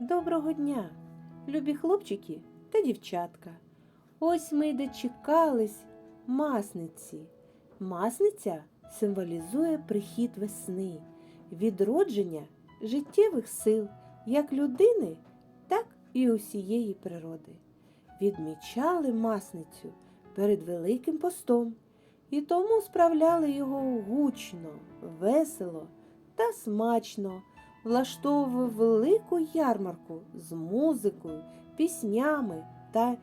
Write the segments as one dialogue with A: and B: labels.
A: Доброго дня, любі хлопчики та дівчатка. Ось ми й дочекались масниці. Масниця символізує прихід весни, відродження життєвих сил як людини, так і усієї природи. Відмічали масницю перед Великим постом і тому справляли його гучно, весело та смачно влаштовував велику ярмарку з музикою, піснями та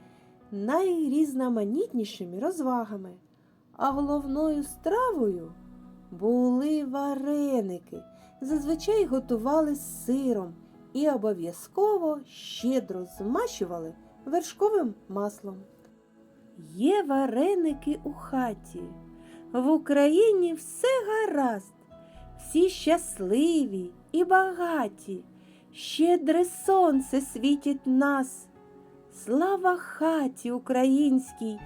A: найрізноманітнішими розвагами. А головною стравою були вареники. Зазвичай готували з сиром і обов'язково щедро змащували вершковим маслом. Є вареники у хаті. В Україні все гаразд всі щасливі і багаті, щедре сонце світить нас. Слава хаті українській,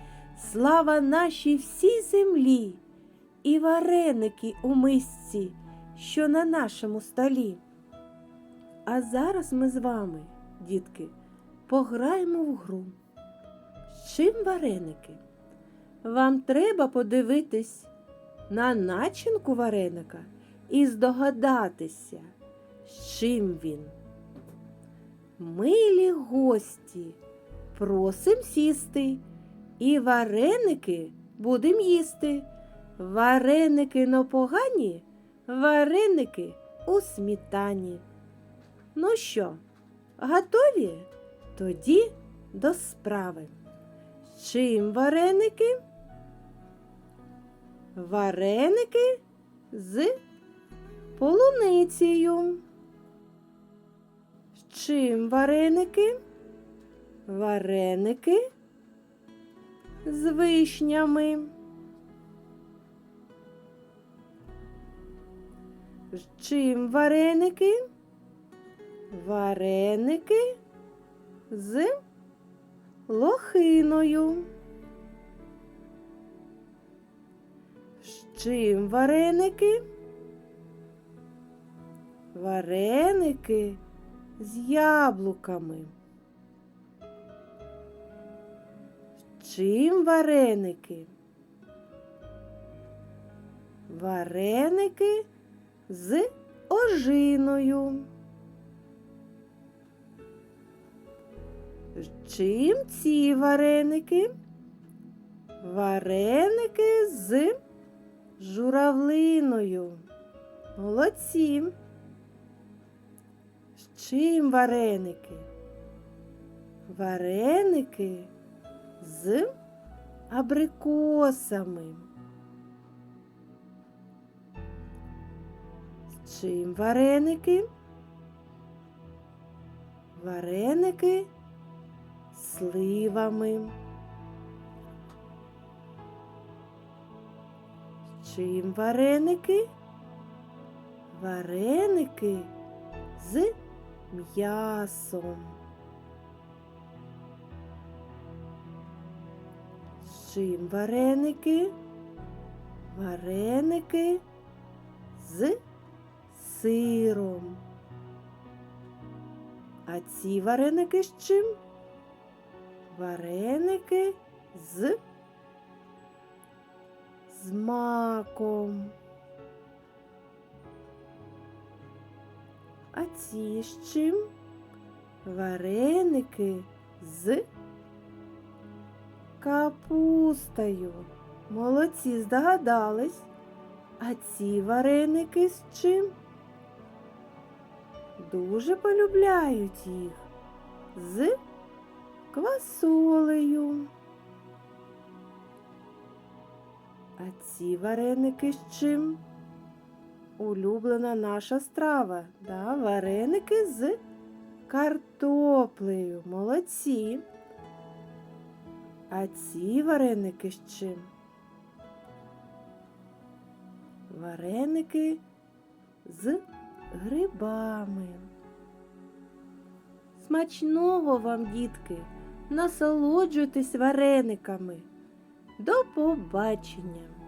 A: слава нашій всій землі, і вареники у мисці, що на нашому столі. А зараз ми з вами, дітки, пограємо в гру. Чим вареники? Вам треба подивитись на начинку вареника і здогадатися, чим він. Милі гості, просим сісти, і вареники будем їсти. Вареники но погані, вареники у сметані. Ну що, готові? Тоді до справи. Чим вареники? Вареники з полуницею. Чим вареники? Вареники з вишнями. З чим вареники? Вареники з лохиною. З чим вареники? Вареники з яблуками. Чим вареники? Вареники з ожиною. Чим ці вареники? Вареники з журавлиною. Молодці. Чим вареники? Вареники з абрикосами. З чим вареники? Вареники з сливами. З чим вареники? Вареники з м'ясом. Чим вареники? Вареники з сиром. А ці вареники з чим? Вареники з з маком. А ці з чим? Вареники з капустою. Молодці здогадались. А ці вареники з чим? Дуже полюбляють їх з квасолею. А ці вареники з чим? Улюблена наша страва. Да? Вареники з картоплею. Молодці. А ці вареники з чим? Вареники з грибами. Смачного вам, дітки! Насолоджуйтесь варениками. До побачення!